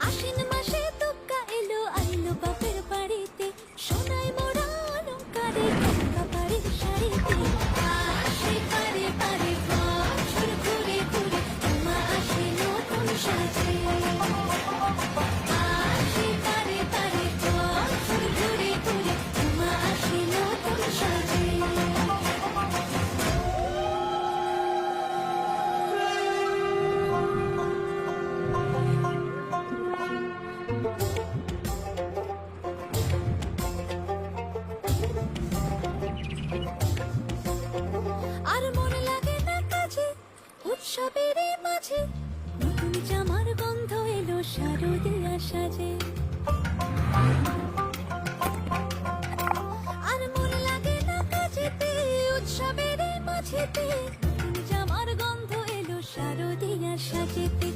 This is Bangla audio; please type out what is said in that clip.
আশ্বিন মাসে উৎসবের মাঝে নতুন জামার গন্ধ এলো শারদিয়া সাজে আর মন লাগে না কাজেতে, উৎসবের মাঝেতে জামার গন্ধ এলো শারদিয়া সাজেতে